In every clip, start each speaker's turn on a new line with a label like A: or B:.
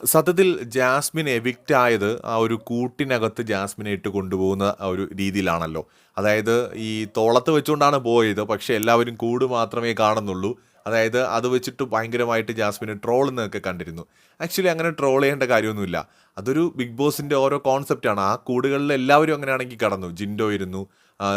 A: സത്യത്തിൽ Jasmine evict ആയത് ആ ഒരു കൂട്ടിനകത്ത് ജാസ്മിനെ ഇട്ട് കൊണ്ടുപോകുന്ന ആ ഒരു രീതിയിലാണല്ലോ. അതായത് ഈ തോളത്ത് വെച്ചുകൊണ്ടാണ് പോയത് പക്ഷെ എല്ലാവരും കൂട് മാത്രമേ കാണുന്നുള്ളൂ. അതായത് അത് വെച്ചിട്ട് ഭയങ്കരമായിട്ട് ജാസ്മിന് ട്രോളുന്നതൊക്കെ കണ്ടിരുന്നു. ആക്ച്വലി അങ്ങനെ ട്രോൾ ചെയ്യേണ്ട കാര്യമൊന്നുമില്ല. അതൊരു ബിഗ് ബോസിന്റെ ഓരോ കോൺസെപ്റ്റാണ് ആ കൂടുകളിൽ എല്ലാവരും അങ്ങനെയാണെങ്കിൽ കടന്നു. ജിൻഡോ ഇരുന്നു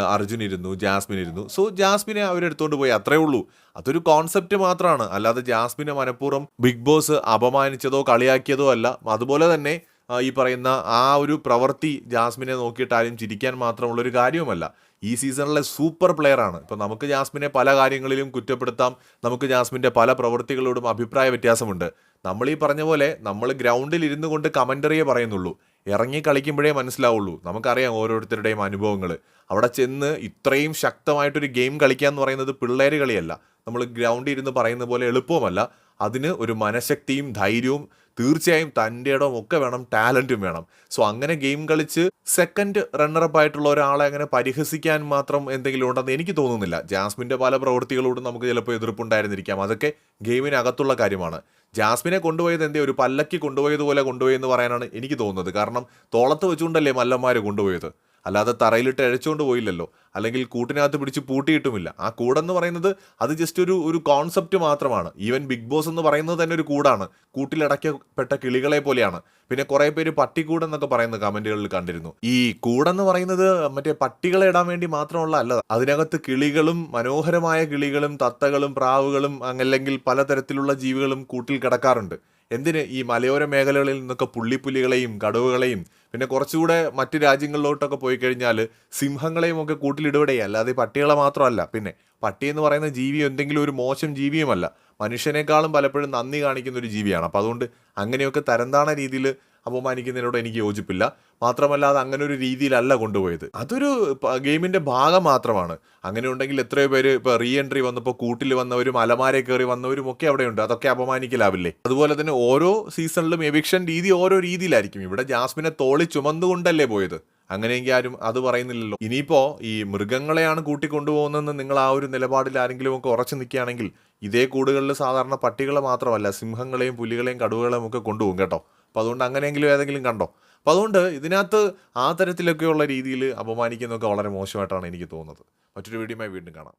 A: അർജുൻ ഇരുന്നു ജാസ്മിൻ ഇരുന്നു. സോ ജാസ്മിനെ അവരെടുത്തോണ്ട് പോയി. അത്രേ ഉള്ളൂ. അതൊരു കോൺസെപ്റ്റ് മാത്രമാണ് അല്ലാതെ ജാസ്മിനെ മനഃപൂർവം ബിഗ് ബോസ് അപമാനിച്ചതോ കളിയാക്കിയതോ അല്ല. അതുപോലെ തന്നെ ഈ പറയുന്ന ആ ഒരു പ്രവൃത്തി ജാസ്മിനെ നോക്കിയിട്ട് ആരും ചിരിക്കാൻ മാത്രമുള്ള ഒരു കാര്യവുമല്ല. ഈ സീസണിലെ സൂപ്പർ പ്ലെയർ ആണ്. ഇപ്പം നമുക്ക് ജാസ്മിനെ പല കാര്യങ്ങളിലും കുറ്റപ്പെടുത്താം. നമുക്ക് ജാസ്മിന്റെ പല പ്രവൃത്തികളോടും അഭിപ്രായ വ്യത്യാസമുണ്ട്. നമ്മൾ ഈ പറഞ്ഞ പോലെ നമ്മൾ ഗ്രൗണ്ടിൽ ഇരുന്നു കൊണ്ട് കമന്ററിയെ പറയുന്നുള്ളൂ. ഇറങ്ങി കളിക്കുമ്പോഴേ മനസ്സിലാവുള്ളൂ. നമുക്കറിയാം ഓരോരുത്തരുടെയും അനുഭവങ്ങൾ അവിടെ ചെന്ന് ഇത്രയും ശക്തമായിട്ടൊരു ഗെയിം കളിക്കുക എന്ന് പറയുന്നത് പിള്ളേർ കളിയല്ല. നമ്മൾ ഗ്രൗണ്ടിൽ ഇരുന്ന് പറയുന്ന പോലെ എളുപ്പവുമല്ല. അതിന് ഒരു മനഃശക്തിയും ധൈര്യവും തീർച്ചയായും തന്റെ ഇടവും ഒക്കെ വേണം ടാലന്റും വേണം. സോ അങ്ങനെ ഗെയിം കളിച്ച് സെക്കൻഡ് റണ്ണറപ്പ് ആയിട്ടുള്ള ഒരാളെ അങ്ങനെ പരിഹസിക്കാൻ മാത്രം എന്തെങ്കിലും ഉണ്ടെന്ന് എനിക്ക് തോന്നുന്നില്ല. ജാസ്മിന്റെ പല പ്രവൃത്തികളോടും നമുക്ക് ചിലപ്പോൾ എതിർപ്പുണ്ടായിരുന്നിരിക്കാം. അതൊക്കെ ഗെയിമിനകത്തുള്ള കാര്യമാണ്. ജാസ്മിനെ കൊണ്ടുപോയത് എന്തേ? ഒരു പല്ലക്കി കൊണ്ടുപോയതുപോലെ കൊണ്ടുപോയെന്ന് പറയാനാണ് എനിക്ക് തോന്നുന്നത്. കാരണം തോളത്ത് വെച്ചുകൊണ്ടല്ലേ മല്ലന്മാർ കൊണ്ടുപോയത്? അല്ലാതെ തറയിലിട്ട് അഴച്ചുകൊണ്ട് പോയില്ലല്ലോ. അല്ലെങ്കിൽ കൂട്ടിനകത്ത് പിടിച്ച് പൂട്ടിയിട്ടുമില്ല. ആ കൂടെന്ന് പറയുന്നത് അത് ജസ്റ്റ് ഒരു ഒരു കോൺസെപ്റ്റ് മാത്രമാണ്. ഈവൻ ബിഗ് ബോസ് എന്ന് പറയുന്നത് തന്നെ ഒരു കൂടാണ്. കൂട്ടിലടയ്ക്കപ്പെട്ട കിളികളെ പോലെയാണ്. പിന്നെ കുറെ പേര് പട്ടിക്കൂടെന്നൊക്കെ പറയുന്ന കമന്റുകളിൽ കണ്ടിരുന്നു. ഈ കൂടെന്ന് പറയുന്നത് മറ്റേ പട്ടികളെ ഇടാൻ വേണ്ടി മാത്രമുള്ള അല്ല അതിനകത്ത് കിളികളും മനോഹരമായ കിളികളും തത്തകളും പ്രാവുകളും അങ്ങല്ലെങ്കിൽ പലതരത്തിലുള്ള ജീവികളും കൂട്ടിൽ കിടക്കാറുണ്ട്. എന്തിന് ഈ മലയോര മേഖലകളിൽ നിന്നൊക്കെ പുള്ളിപ്പുലികളെയും കടുവകളെയും പിന്നെ കുറച്ചുകൂടെ മറ്റു രാജ്യങ്ങളിലോട്ടൊക്കെ പോയി കഴിഞ്ഞാൽ സിംഹങ്ങളെയും ഒക്കെ കൂട്ടിലിടുവിടെയേ അല്ലാതെ പട്ടികളെ മാത്രമല്ല. പിന്നെ പട്ടി എന്ന് പറയുന്ന ജീവി എന്തെങ്കിലും ഒരു മോശം ജീവിയുമല്ല. മനുഷ്യനേക്കാളും പലപ്പോഴും നന്ദി കാണിക്കുന്ന ഒരു ജീവിയാണ്. അപ്പോൾ അതുകൊണ്ട് അങ്ങനെയൊക്കെ തരംതാണ രീതിയിൽ അപമാനിക്കുന്നതിനോട് എനിക്ക് യോജിപ്പില്ല. മാത്രമല്ല അത് അങ്ങനെ ഒരു രീതിയിലല്ല കൊണ്ടുപോയത്. അതൊരു ഗെയിമിന്റെ ഭാഗം മാത്രമാണ്. അങ്ങനെ ഉണ്ടെങ്കിൽ എത്രയോ പേര് ഇപ്പൊ റീ എൻട്രി വന്നപ്പോൾ കൂട്ടിൽ വന്നവരും അലമാരെ കയറി വന്നവരും ഒക്കെ അവിടെയുണ്ട്. അതൊക്കെ അപമാനിക്കലാവില്ലേ? അതുപോലെ തന്നെ ഓരോ സീസണിലും എവിക്ഷൻ രീതി ഓരോ രീതിയിലായിരിക്കും. ഇവിടെ ജാസ്മിനെ തോളി ചുമന്നുകൊണ്ടല്ലേ പോയത്? അങ്ങനെയെങ്കിൽ ആരും അത് പറയുന്നില്ലല്ലോ. ഇനിയിപ്പോ ഈ മൃഗങ്ങളെയാണ് കൂട്ടിക്കൊണ്ടുപോകുന്നതെന്ന് നിങ്ങൾ ആ ഒരു നിലപാടിൽ ആരെങ്കിലും ഒക്കെ ഉറച്ചു നിൽക്കുകയാണെങ്കിൽ ഇതേ കൂടുകളിൽ സാധാരണ പട്ടികളെ മാത്രമല്ല സിംഹങ്ങളെയും പുലികളെയും കടുവകളെയും ഒക്കെ കൊണ്ടുപോകും കേട്ടോ. അപ്പോൾ അതുകൊണ്ട് അങ്ങനെയെങ്കിലും ഏതെങ്കിലും കണ്ടോ? അപ്പോൾ അതുകൊണ്ട് ഇതിനകത്ത് ആ തരത്തിലൊക്കെയുള്ള രീതിയിൽ അപമാനിക്കുന്നതൊക്കെ വളരെ മോശമായിട്ടാണ് എനിക്ക് തോന്നുന്നത്. മറ്റൊരു വീഡിയോയുമായി വീണ്ടും കാണാം.